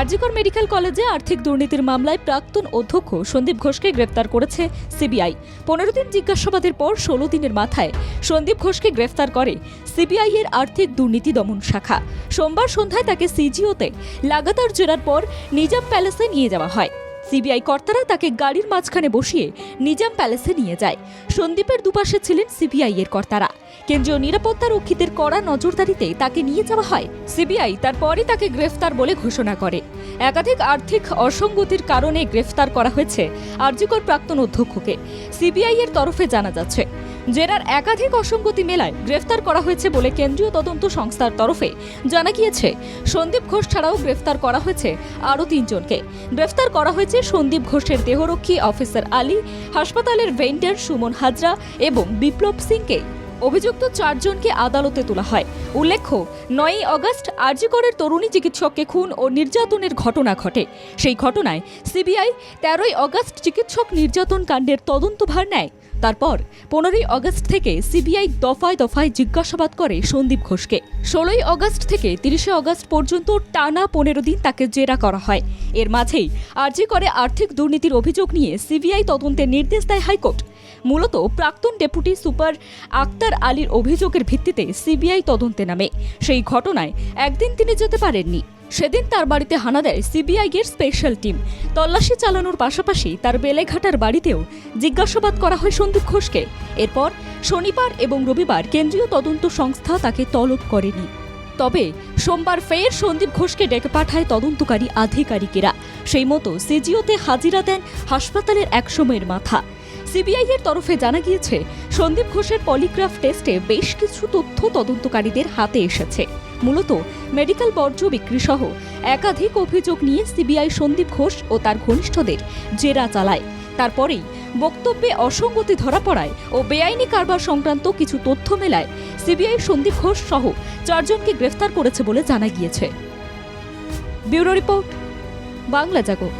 RG Kar medical কলেজে আর্থিক দুর্নীতির মামলায় প্রাক্তন অধ্যক্ষ সন্দীপ ঘোষকে গ্রেফতার করেছে সিবিআই। পনেরো দিন জিজ্ঞাসাবাদের পর ষোলো দিনের মাথায় সন্দীপ ঘোষকে গ্রেফতার করে সিবিআই এর আর্থিক দুর্নীতি দমন শাখা। সোমবার সন্ধ্যায় তাকে সিজিওতে লাগাতার জেরার পর নিজাম প্যালেসে নিয়ে যাওয়া হয়। সিবিআই কর্তারা তাকে গাড়ির মাঝখানে বসিয়ে নিজাম প্যালেসে নিয়ে যায়। সন্দীপের দুপাশে ছিলেন সিবিআই এর কর্তারা। কেন্দ্রীয় নিরাপত্তা রক্ষীদের কড়া নজরদারিতে তাকে নিয়ে যাওয়া হয়। সিবিআই তারপরে তাকে গ্রেফতার বলে ঘোষণা করে। একাধিক আর্থিক অসঙ্গতির কারণে গ্রেফতার করা হয়েছে আরজিকর প্রাক্তন অধ্যক্ষকে। সিবিআই এর তরফে জানা যাচ্ছে জেরার একাধিক অসঙ্গতি মেলায় গ্রেফতার করা হয়েছে বলে কেন্দ্রীয় তদন্ত সংস্থার তরফে জানা গিয়েছে, সন্দীপ ঘোষ ছাড়াও গ্রেফতার করা হয়েছে আরও তিনজনকে। গ্রেফতার করা হয়েছে সন্দীপ ঘোষের দেহরক্ষী অফিসার আলী, হাসপাতালের ভেন্ডার সুমন হাজরা এবং বিপ্লব সিংকে। অভিযুক্ত চারজনকে আদালতে তোলা হয়। উল্লেখ্য, নয়ই অগস্ট আরজিকরের তরুণী চিকিৎসককে খুন ও নির্যাতনের ঘটনা ঘটে। সেই ঘটনায় সিবিআই তেরোই অগস্ট চিকিৎসক নির্যাতন কাণ্ডের তদন্তভার নেয়। তারপর পনেরোই অগস্ট থেকে সিবিআই দফায় দফায় জিজ্ঞাসাবাদ করে সন্দীপ ঘোষকে। ষোলোই অগস্ট থেকে তিরিশে অগস্ট পর্যন্ত টানা পনেরো দিন তাকে জেরা করা হয়। এর মাঝেই আরজি করে আর্থিক দুর্নীতির অভিযোগ নিয়ে সিবিআই তদন্তের নির্দেশ দেয় হাইকোর্ট। মূলত প্রাক্তন ডেপুটি সুপার আক্তার আলীর অভিযোগের ভিত্তিতে সিবিআই তদন্তে নামে। সেই ঘটনায় একদিন তিনি যেতে পারেননি। সেদিন তার বাড়িতে হানা দেয় সিবিআই এর স্পেশাল টিম তল্লাশি চালানোর পাশাপাশি তার বেলেঘাটার বাড়িতেও জিজ্ঞাসাবাদ করা হয় সন্দীপ ঘোষকে। এরপর শনিবার এবং রবিবার কেন্দ্রীয় তদন্ত সংস্থা তাকে তলব করেনি। তবে সোমবার ফের সন্দীপ ঘোষকে ডেকে পাঠায় তদন্তকারী আধিকারিকেরা। সেই মতো সিজিওতে হাজিরা দেন হাসপাতালের একসময়ের মাথা। সিবিআই এর তরফে জানা গিয়েছে, সন্দীপ ঘোষের পলিগ্রাফ টেস্টে বেশ কিছু তথ্য তদন্তকারীদের হাতে এসেছে। মূলত মেডিকেল বর্জ্য বিক্রি সহ একাধিক অভিযোগ নিয়ে সিবিআই সন্দীপ ঘোষ ও তার ঘনিষ্ঠদের জেরা চালায়। তারপরেই বক্তব্যে অসঙ্গতি ধরা পড়ায় ও বেআইনি কারবার সংক্রান্ত কিছু তথ্য মেলায় সিবিআই সন্দীপ ঘোষ সহ চারজনকে গ্রেফতার করেছে বলে জানা গিয়েছে। Bureau report, Bangla Jago.